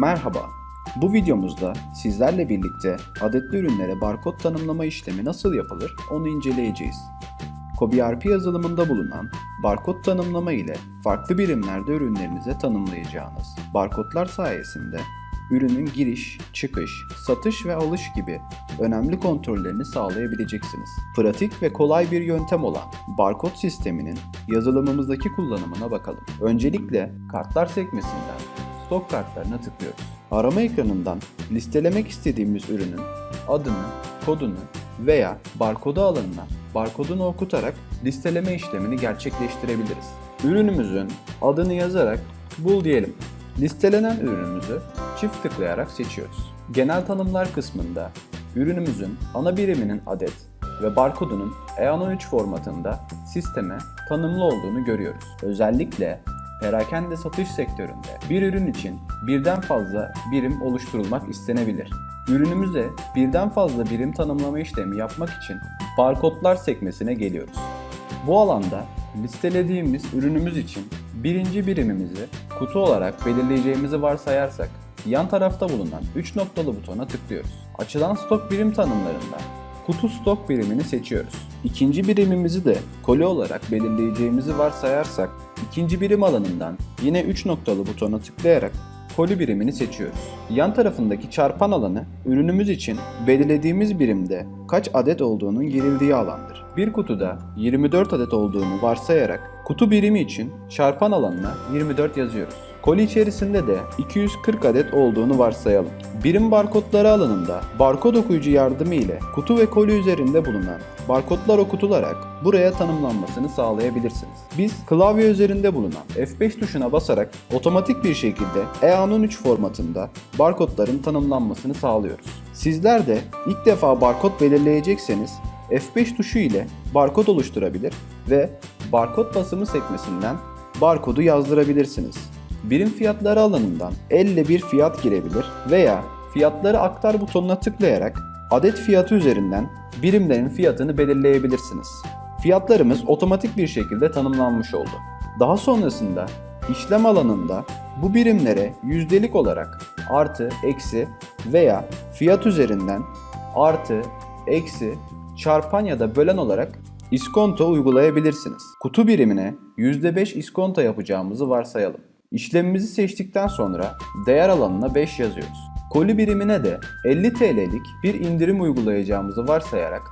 Merhaba. Bu videomuzda sizlerle birlikte adetli ürünlere barkod tanımlama işlemi nasıl yapılır onu inceleyeceğiz. CobiRP yazılımında bulunan barkod tanımlama ile farklı birimlerde ürünlerinize tanımlayacağınız barkodlar sayesinde ürünün giriş, çıkış, satış ve alış gibi önemli kontrollerini sağlayabileceksiniz. Pratik ve kolay bir yöntem olan barkod sisteminin yazılımımızdaki kullanımına bakalım. Öncelikle kartlar sekmesinden stok kartlarına tıklıyoruz. Arama ekranından listelemek istediğimiz ürünün adını, kodunu veya barkodu alanına barkodunu okutarak listeleme işlemini gerçekleştirebiliriz. Ürünümüzün adını yazarak bul diyelim. Listelenen ürünümüzü çift tıklayarak seçiyoruz. Genel tanımlar kısmında ürünümüzün ana biriminin adet ve barkodunun EAN13 formatında sisteme tanımlı olduğunu görüyoruz. Özellikle perakende satış sektöründe bir ürün için birden fazla birim oluşturulmak istenebilir. Ürünümüze birden fazla birim tanımlama işlemi yapmak için barkodlar sekmesine geliyoruz. Bu alanda listelediğimiz ürünümüz için birinci birimimizi kutu olarak belirleyeceğimizi varsayarsak yan tarafta bulunan 3 noktalı butona tıklıyoruz. Açılan stok birim tanımlarında kutu stok birimini seçiyoruz. İkinci birimimizi de koli olarak belirleyeceğimizi varsayarsak ikinci birim alanından yine 3 noktalı butona tıklayarak koli birimini seçiyoruz. Yan tarafındaki çarpan alanı ürünümüz için belirlediğimiz birimde kaç adet olduğunun girildiği alandır. Bir kutuda 24 adet olduğunu varsayarak kutu birimi için çarpan alanına 24 yazıyoruz. Koli içerisinde de 240 adet olduğunu varsayalım. Birim barkodları alanında barkod okuyucu yardımı ile kutu ve koli üzerinde bulunan barkodlar okutularak buraya tanımlanmasını sağlayabilirsiniz. Biz klavye üzerinde bulunan F5 tuşuna basarak otomatik bir şekilde EAN13 formatında barkodların tanımlanmasını sağlıyoruz. Sizler de ilk defa barkod belirleyecekseniz F5 tuşu ile barkod oluşturabilir ve barkod basımı sekmesinden barkodu yazdırabilirsiniz. Birim fiyatları alanından elle bir fiyat girebilir veya fiyatları aktar butonuna tıklayarak adet fiyatı üzerinden birimlerin fiyatını belirleyebilirsiniz. Fiyatlarımız otomatik bir şekilde tanımlanmış oldu. Daha sonrasında işlem alanında bu birimlere yüzdelik olarak artı, eksi veya fiyat üzerinden artı, eksi, çarpan ya da bölen olarak iskonto uygulayabilirsiniz. Kutu birimine %5 iskonto yapacağımızı varsayalım. İşlemimizi seçtikten sonra değer alanına 5 yazıyoruz. Koli birimine de 50 TL'lik bir indirim uygulayacağımızı varsayarak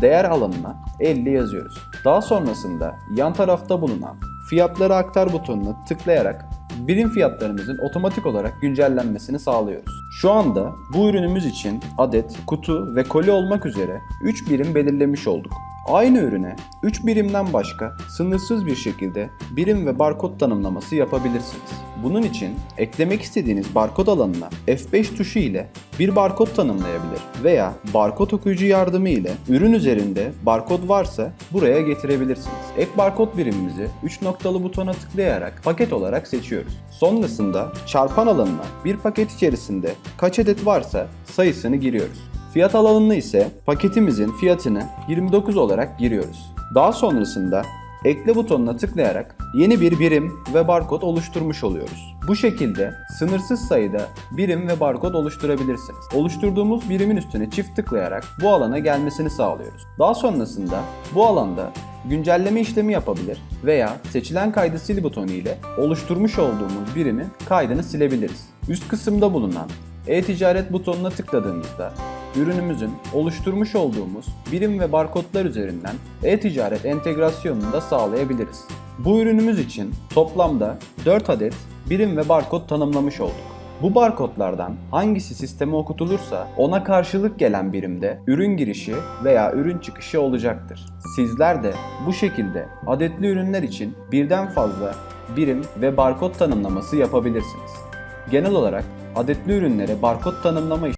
değer alanına 50 yazıyoruz. Daha sonrasında yan tarafta bulunan fiyatları aktar butonuna tıklayarak birim fiyatlarımızın otomatik olarak güncellenmesini sağlıyoruz. Şu anda bu ürünümüz için adet, kutu ve koli olmak üzere 3 birim belirlemiş olduk. Aynı ürüne 3 birimden başka sınırsız bir şekilde birim ve barkod tanımlaması yapabilirsiniz. Bunun için eklemek istediğiniz barkod alanına F5 tuşu ile bir barkod tanımlayabilir veya barkod okuyucu yardımı ile ürün üzerinde barkod varsa buraya getirebilirsiniz. Ek barkod birimimizi 3 noktalı butona tıklayarak paket olarak seçiyoruz. Sonrasında çarpan alanına bir paket içerisinde kaç adet varsa sayısını giriyoruz. Fiyat alanına ise paketimizin fiyatını 29 olarak giriyoruz. Daha sonrasında ekle butonuna tıklayarak yeni bir birim ve barkod oluşturmuş oluyoruz. Bu şekilde sınırsız sayıda birim ve barkod oluşturabilirsiniz. Oluşturduğumuz birimin üstüne çift tıklayarak bu alana gelmesini sağlıyoruz. Daha sonrasında bu alanda güncelleme işlemi yapabilir veya seçilen kaydı sil butonu ile oluşturmuş olduğumuz birimin kaydını silebiliriz. Üst kısımda bulunan e-ticaret butonuna tıkladığımızda ürünümüzün oluşturmuş olduğumuz birim ve barkodlar üzerinden e-ticaret entegrasyonunu da sağlayabiliriz. Bu ürünümüz için toplamda 4 adet birim ve barkod tanımlamış olduk. Bu barkodlardan hangisi sisteme okutulursa ona karşılık gelen birimde ürün girişi veya ürün çıkışı olacaktır. Sizler de bu şekilde adetli ürünler için birden fazla birim ve barkod tanımlaması yapabilirsiniz. Genel olarak adetli ürünlere barkod tanımlama